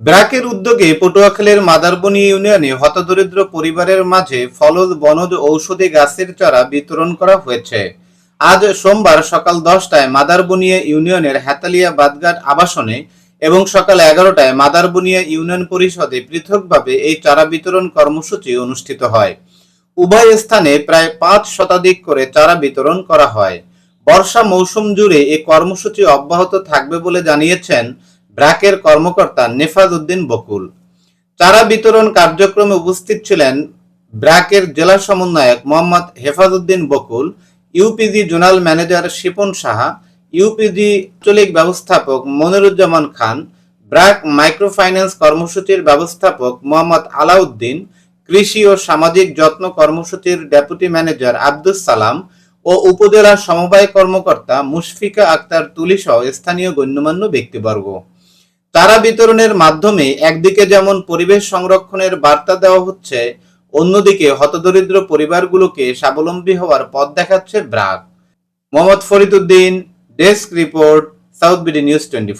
ব্র্যাকের উদ্যোগে পটুয়াখালীর মাদারবনি ইউনিয়নে হতদরিদ্র পরিবারের মাঝে ফলদ, বনজ ঔষধি গাছের চারা বিতরণ করা হয়েছে। আজ সোমবার সকাল দশটায় মাদারবনিয়া ইউনিয়নের হাতালিয়া বাদঘাট আবাসনে এবং সকাল এগারোটায় মাদারবনিয়া ইউনিয়ন পরিষদে পৃথকভাবে এই চারা বিতরণ কর্মসূচি অনুষ্ঠিত হয়। উভয় স্থানে প্রায় পাঁচ শতাধিক করে চারা বিতরণ করা হয়। বর্ষা মৌসুম জুড়ে এই কর্মসূচি অব্যাহত থাকবে বলে জানিয়েছেন ব্র্যাকের কর্মকর্তা নেফাজ উদ্দিন বকুল। চারা বিতরণ কার্যক্রমে উপস্থিত ছিলেন ব্র্যাকের জেলা সমন্বয়ক Mohammad Hefazuddin Bakul, UPG zonal manager Shipon Saha, UPG আঞ্চলিক ব্যবস্থাপক মনিরুজ্জামান খান ব্র্যাক মাইক্রোফাইন্যান্স কর্মসূচির ব্যবস্থাপক মোহাম্মদ আলাউদ্দিন, কৃষি ও সামাজিক যত্ন কর্মসূচির ডেপুটি ম্যানেজার আব্দুস সালাম ও উপজেলা সমবায় কর্মকর্তা মুশফিকা আক্তার তুলিসহ স্থানীয় গণ্যমান্য ব্যক্তিবর্গ। চারা বিতরণের মাধ্যমে একদিকে যেমন পরিবেশ সংরক্ষণের বার্তা দেওয়া হচ্ছে, অন্যদিকে হতদরিদ্র পরিবারগুলোকে স্বাবলম্বী হওয়ার পথ দেখাচ্ছে BRAC Mohammad Fariduddin desk report, south BD news twenty